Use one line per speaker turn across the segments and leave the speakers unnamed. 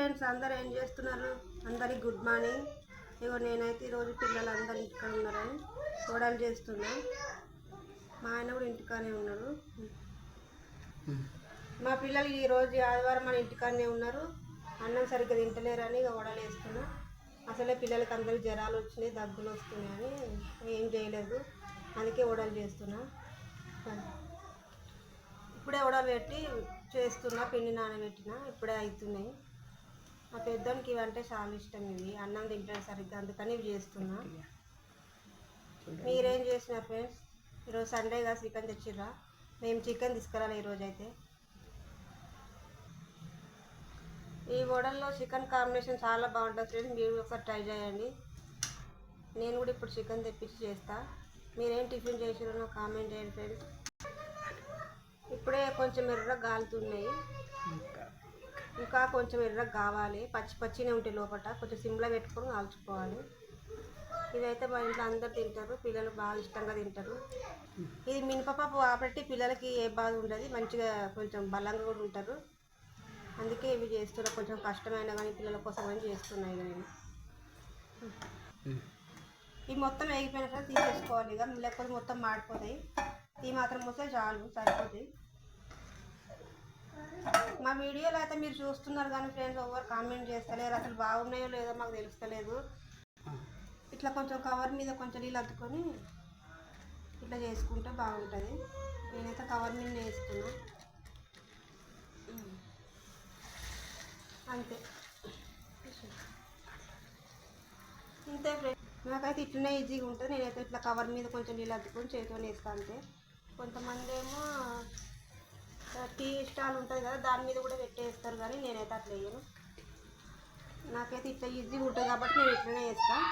Friends అందరు ఏం చేస్తున్నారు? అందరికి గుడ్ మార్నింగ్. ఇగో నేనైతే ఈరోజు పిల్లలు అందరు ఇంటికాడ ఉన్నారని చూడాలి చేస్తున్నా. మా ఆయన కూడా ఇంటికానే ఉన్నాడు మా పిల్లలు ఈరోజు ఆదివారం మన ఇంటికాడనే ఉన్నారు. అన్నం సరిగ్గా తింటలేరని ఇక వడలు వేస్తున్నా. అసలే పిల్లలకి అందరికి జ్వరాలు వచ్చినాయి దగ్గులు వస్తున్నాయని ఏం చేయలేదు. అందుకే వడలు చేస్తున్నా. ఇప్పుడే వడలు పెట్టి చేస్తున్నా పిండి నానబెట్టిన ఇప్పుడే అవుతున్నాయి మా పెద్దోనికి ఇవంటే చాలా ఇష్టం ఇవి. అన్నం తింటాడు సరిగ్గా అందుకని ఇవి చేస్తున్నా. మీరేం చేసినారు ఫ్రెండ్స్ ఈరోజు సండేగా చికెన్ తెచ్చిర్రా? మేము చికెన్ తీసుకురాలి ఈరోజు అయితే ఈ వడల్లో చికెన్ కాంబినేషన్ చాలా బాగుంటుంది ఫ్రెండ్స్. మీరు ఒకసారి ట్రై చేయండి. నేను కూడా ఇప్పుడు చికెన్ తెప్పించి చేస్తా. మీరేం టిఫిన్ చేసారో నాకు కామెంట్ చేయండి ఫ్రెండ్స్. ఇప్పుడే కొంచెం ఎర్ర గాలుతున్నాయి. ఇంకా కొంచెం ఎర్రగా కావాలి. పచ్చి పచ్చినే ఉంటాయి లోపల కొంచెం సిమ్లో పెట్టుకొని కాల్చుకోవాలి. ఇదైతే మా ఇంట్లో అందరు తింటారు. పిల్లలు బాగా ఇష్టంగా తింటారు. ఇది మినపప్పు కాబట్టి పిల్లలకి ఏ బాధ ఉండదు. మంచిగా కొంచెం బలంగా కూడా ఉంటారు. అందుకే ఇవి చేస్తున్నా. కొంచెం కష్టమైన కానీ పిల్లల కోసం అని చేస్తున్నాయి నేను. ఇవి మొత్తం వేగిపోయిన తీసేసుకోవాలి ఇక. లేకపోతే మొత్తం మాడిపోతాయి. ఈ మాత్రం వస్తే చాలు సరిపోతాయి. మా వీడియోలో అయితే మీరు చూస్తున్నారు కానీ ఫ్రెండ్స్ ఎవరు కామెంట్ చేస్తలేరు. అసలు బాగున్నాయో లేదో మాకు తెలుస్తలేదు. ఇట్లా కొంచెం కవర్ మీద కొంచెం నీళ్ళు అద్దుకొని ఇట్లా చేసుకుంటే బాగుంటుంది. నేనైతే కవర్ మీద వేసుకున్నా అంతే. ఇంతే ఫ్రెండ్స్ నాకైతే ఇట్లనే ఈజీగా ఉంటుంది. నేనైతే ఇట్లా కవర్ మీద కొంచెం నీళ్ళు అద్దుకొని చేతితో వేస్తాను అంతే. కొంతమంది ఏమో టీ స్టాల్ ఉంటుంది కదా దాని మీద కూడా పెట్టేస్తారు కానీ నేనైతే అట్లా వేయను. నాకైతే ఇట్లా ఈజీగా ఉంటుంది కాబట్టి నేను ఇట్లనే వేస్తాను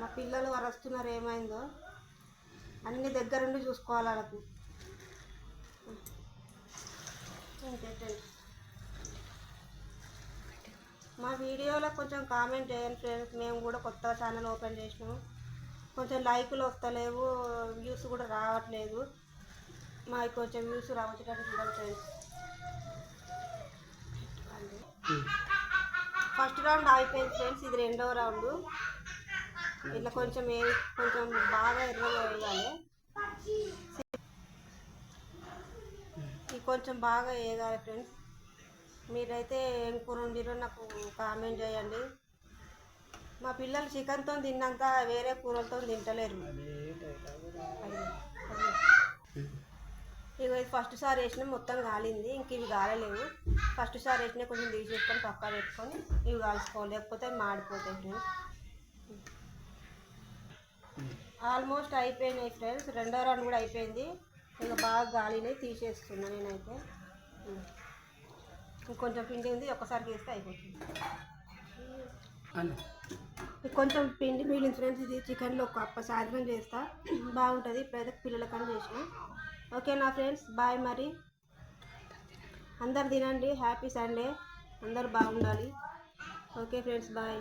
మా పిల్లలు వారు వస్తున్నారు ఏమైందో. అన్ని దగ్గరుండి చూసుకోవాలి వాళ్ళకు. అంతే మా వీడియోలో కొంచెం కామెంట్ చేయండి ఫ్రెండ్స్ మేము కూడా కొత్త ఛానల్ ఓపెన్ చేసినాము. కొంచెం లైకులు వస్తలేవు వ్యూస్ కూడా రావట్లేదు. మాకు కొంచెం వ్యూస్ రావచ్చేటట్టు చూడండి ఫ్రెండ్స్ ఫస్ట్ రౌండ్ అయిపోయింది ఫ్రెండ్స్ ఇది రెండో రౌండ్. ఇట్లా కొంచెం ఏ కొంచెం బాగా ఎర్రగా వేయాలి. ఇది కొంచెం బాగా వేయగాలి ఫ్రెండ్స్. మీరైతే ఏం కూర వండిరో నాకు కామెంట్ చేయండి. మా పిల్లలు చికెన్తో తిన్నంత వేరే కూరలతో తింటలేరు అయ్యో, అయ్యో. ఇగో ఇది ఫస్ట్ సారి వేసిన మొత్తం కాలింది. ఇంక ఇవి కాలలేవు. ఫస్ట్ సారి వేసిన కొంచెం తీసేసుకొని పక్కా పెట్టుకొని ఇవి కాల్చుకోవాలి. లేకపోతే మాడిపోతాయి ఫ్రెండ్స్. ఆల్మోస్ట్ అయిపోయినాయి ఫ్రెండ్స్. రెండో రౌండ్ కూడా అయిపోయింది. ఇక బాగా గాలిని తీసేస్తున్నా నేనైతే. ఇంకొంచెం పిండి ఉంది. ఒక్కసారి వేస్తే అయిపోతుంది. కొంచెం పిండి మిగిలిన ఫ్రెండ్స్. ఇది చికెన్లో ఒక అప్ప సాయంత్రం చేస్తా. బాగుంటుంది. ఇప్పుడైతే పిల్లలకని చేసిన. ఓకే నా ఫ్రెండ్స్ బాయ్ మరి. అందరు తినండి హ్యాపీ సండే. అందరు బాగుండాలి. Okay friends bye.